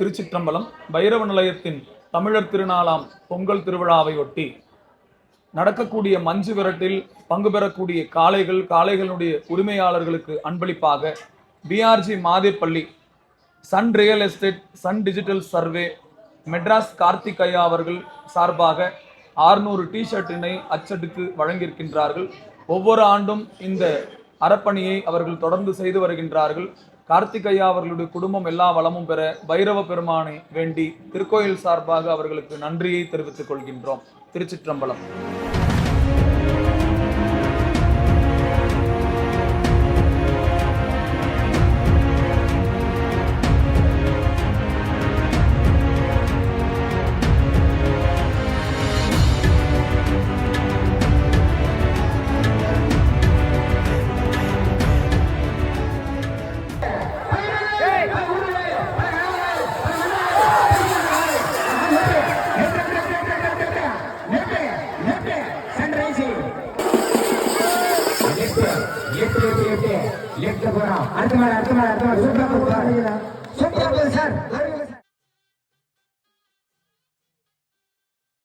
திருச்சிற்றம்பலம் பைரவ நிலையத்தின் தமிழர் திருநாளாம் பொங்கல் திருவிழாவை ஒட்டி நடக்கக்கூடிய மஞ்சு விரட்டில் பங்கு பெறக்கூடிய காளைகள் காளைகளுடைய உரிமையாளர்களுக்கு அன்பளிப்பாக PRG Mathepalli sun real estate sun digital survey Madras Karthik ஐயா அவர்கள் சார்பாக ஆறுநூறு டிஷர்ட்டினை அச்சடித்து வழங்கியிருக்கின்றார்கள். ஒவ்வொரு ஆண்டும் இந்த அறப்பணியை அவர்கள் தொடர்ந்து செய்து வருகின்றார்கள். கார்த்திகையா அவர்களுடைய குடும்பம் எல்லா வளமும் பெற பைரவ பெருமானை வேண்டி திருக்கோயில் சார்பாக அவர்களுக்கு நன்றியை தெரிவித்துக் கொள்கின்றோம். திருச்சிற்றம்பலம். அடுத்த மாடு அடுத்த மாடு அடுத்த மாடு. சூப்பரா.